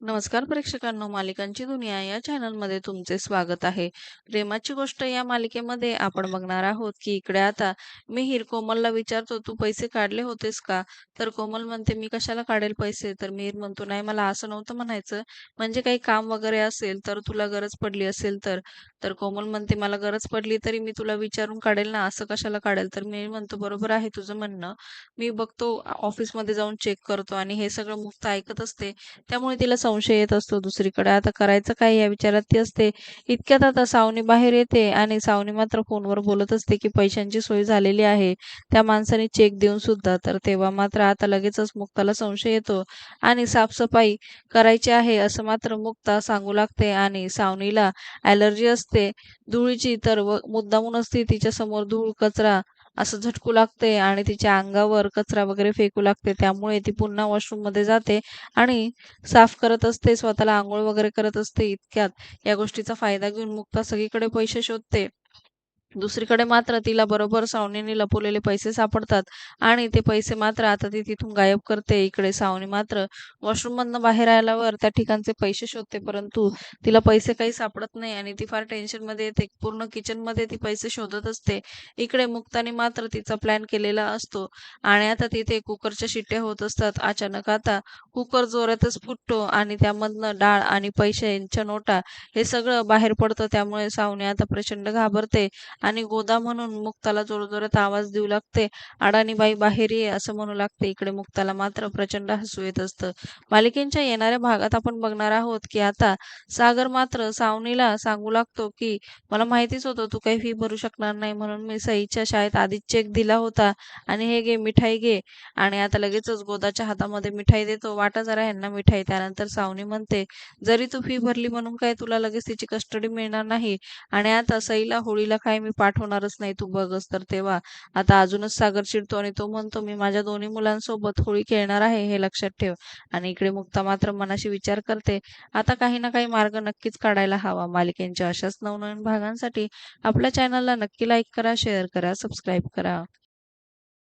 नमस्कार प्रेक्षकांनो मालिकांची दुनिया या चॅनलमध्ये तुमचे स्वागत आहे. प्रेमाची गोष्ट या मालिकेमध्ये आपण बघणार आहोत की इकडे आता मिहीर कोमलला विचारतो तू पैसे काढले होतेस का? तर कोमल म्हणते मी कशाला काढेल पैसे? तर मिहीर म्हणतो नाही मला असं नव्हतं म्हणायचं. म्हणजे काही काम वगैरे असेल तर तुला गरज पडली असेल तर. तर कोमल म्हणते मला गरज पडली तरी मी तुला विचारून काढेल ना असं कशाला काढेल? तर मिहीर म्हणतो बरोबर आहे तुझं म्हणणं. मी बघतो ऑफिसमध्ये जाऊन चेक करतो आणि हे सगळं मुक्त ऐकत असते. त्यामुळे तिला संशय येत असतो दुसरीकडे. आता करायचं काय या विचारात ती असते. इतक्यात आता सावनी बाहेर येते आणि सावनी मात्र फोनवर बोलत असते की पैशांची सोय झालेली आहे. त्या माणसाने चेक देऊन सुद्धा. तर तेव्हा मात्र आता लगेचच मुक्ताला संशय येतो. आणि साफसफाई करायची आहे असं मात्र मुक्ता सांगू लागते आणि सावनीला ॲलर्जी असते. धुळीची तर व मुद्दामूनच ती तिच्या समोर धूळ कचरा असं झटकू लागते आणि तिच्या अंगावर कचरा वगैरे फेकू लागते. त्यामुळे ती पुन्हा वॉशरूममध्ये जाते आणि साफ करत असते स्वतःला आंघोळ वगैरे करत असते इतक्यात. या गोष्टीचा फायदा घेऊन मुक्ता सगळीकडे पैसे शोधते. दुसरीकडे मात्र तिला बरोबर सावनीने लपवलेले पैसे सापडतात आणि ते पैसे मात्र आता ती तिथून गायब करते. इकडे सावनी मात्र वॉशरूम मधनं बाहेर आल्यावर त्या ठिकाणचे पैसे शोधते परंतु तिला पैसे काही सापडत नाही आणि ती फार टेन्शनमध्ये येते. पूर्ण किचनमध्ये ती पैसे शोधत असते. इकडे मुक्ताने मात्र तिचा प्लॅन केलेला असतो आणि आता तिथे कुकरच्या शिट्ट्या होत असतात. अचानक आता कुकर जोरातच फुटतो आणि त्यामधनं डाळ आणि पैशांच्या नोटा हे सगळं बाहेर पडतं. त्यामुळे सावनी आता प्रचंड घाबरते आणि गोदा म्हणून मुक्ताला जोरजोरात आवाज देऊ लागते. अडाणी बाई बाहेर ये असं म्हणू लागते. इकडे मुक्ताला मात्र प्रचंड हसू येत असतं. मालिकेच्या येणाऱ्या भागात आपण बघणार आहोत की आता सागर मात्र सावनीला सांगू लागतो की मला माहितीच होतं तू काही फी भरू शकणार नाही म्हणून मी सईच्या शाळेत आधीच चेक दिला होता. आणि हे घे मिठाई घे. आणि आता लगेचच गोदाच्या हातामध्ये मिठाई देतो. वाटा जरा यांना मिठाई. त्यानंतर सावनी म्हणते जरी तू फी भरली म्हणून काय तुला लगेच तिची कस्टडी मिळणार नाही? आणि आता सईला होळीला काय मी पाठवणारच नाही तू बघस तर तेव्हा आता अजूनच सागर चिडतो आणि तो म्हणतो मी माझ्या दोन्ही मुलांसोबत होळी खेळणार आहे हे लक्षात ठेव. आणि इकडे मुक्ता मात्र मनाशी विचार करते आता काही ना काही मार्ग नक्कीच काढायला हवा. मालिकेंच्या अशाच नवनवीन भागांसाठी आपल्या चॅनलला नक्की लाईक करा शेअर करा सबस्क्राईब करा.